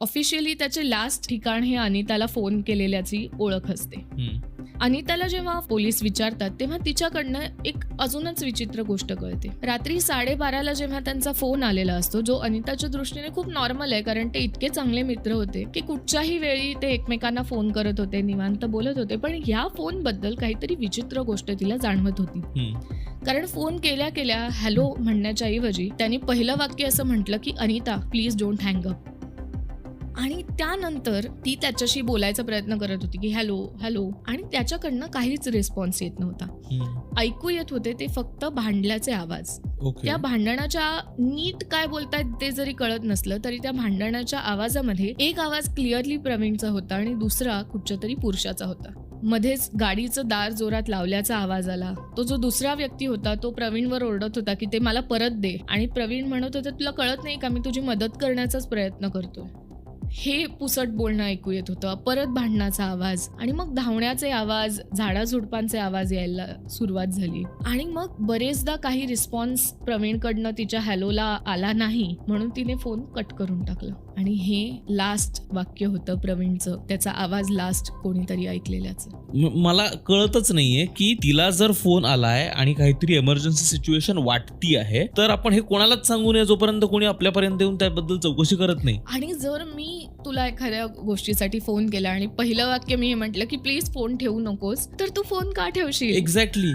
Officially त्याचे last ठिकाण हे अनिताला फोन केलेल्याची ओळख असते. अनिताला जेव्हा पोलीस विचारतात तेव्हा तिच्याकडनं एक अजूनच विचित्र गोष्ट कळते रात्री साडेबाराला जेव्हा त्यांचा फोन आलेला असतो जो अनिताच्या दृष्टीने खूप नॉर्मल आहे कारण ते इतके चांगले मित्र होते की कुठच्याही वेळी ते एकमेकांना फोन करत होते निवांत बोलत होते पण ह्या फोनबद्दल काहीतरी विचित्र गोष्ट तिला जाणवत होती. कारण फोन केल्या केल्या हॅलो म्हणण्याच्या ऐवजी त्यांनी पहिलं वाक्य असं म्हटलं की Anita please don't hang up आणि त्यानंतर ती त्याच्याशी बोलायचा प्रयत्न करत होती की हॅलो हॅलो. आणि त्याच्याकडनं काहीच रिस्पॉन्स येत नव्हता. ऐकू येत होते ते फक्त भांडल्याचे आवाज. ओके. त्या भांडणाच्या नीट काय बोलतायत ते जरी कळत नसलं तरी त्या भांडणाच्या आवाजामध्ये एक आवाज क्लिअरली प्रवीणचा होता आणि दुसरा कुठच्या तरी पुरुषाचा होता. मध्येच गाडीचं दार जोरात लावल्याचा आवाज आला. तो जो दुसरा व्यक्ती होता तो प्रवीणवर ओरडत होता की ते मला परत दे. आणि प्रवीण म्हणत होता तुला कळत नाही का मी तुझी मदत करण्याचाच प्रयत्न करतोय? हे पुसट बोलणं ऐकू येत होतं. परत भांडणाचा आवाज आणि मग धावण्याचे आवाज झाडाझुडपांचे आवाज यायला सुरुवात झाली. आणि मग बरेचदा काही रिस्पॉन्स प्रवीणकडनं तिच्या हॅलोला आला नाही म्हणून तिने फोन कट करून टाकला. आणि हे लास्ट वाक्य होतं प्रवीणचं. त्याचा आवाज लास्ट कोणीतरी ऐकलेल्याचं. मला कळतच नाहीये की तिला जर फोन आलाय आणि काहीतरी एमर्जन्सी सिच्युएशन वाटती आहे तर आपण हे कोणालाच सांगू नये जोपर्यंत कोणी आपल्यापर्यंत येऊन त्याबद्दल चौकशी करत नाही. आणि जर मी तुला एखाद्या गोष्टीसाठी फोन केला आणि पहिलं वाक्य मी म्हटलं की प्लीज फोन ठेवू नकोस. तर तू फोन का ठेवशील? एक्झॅक्टली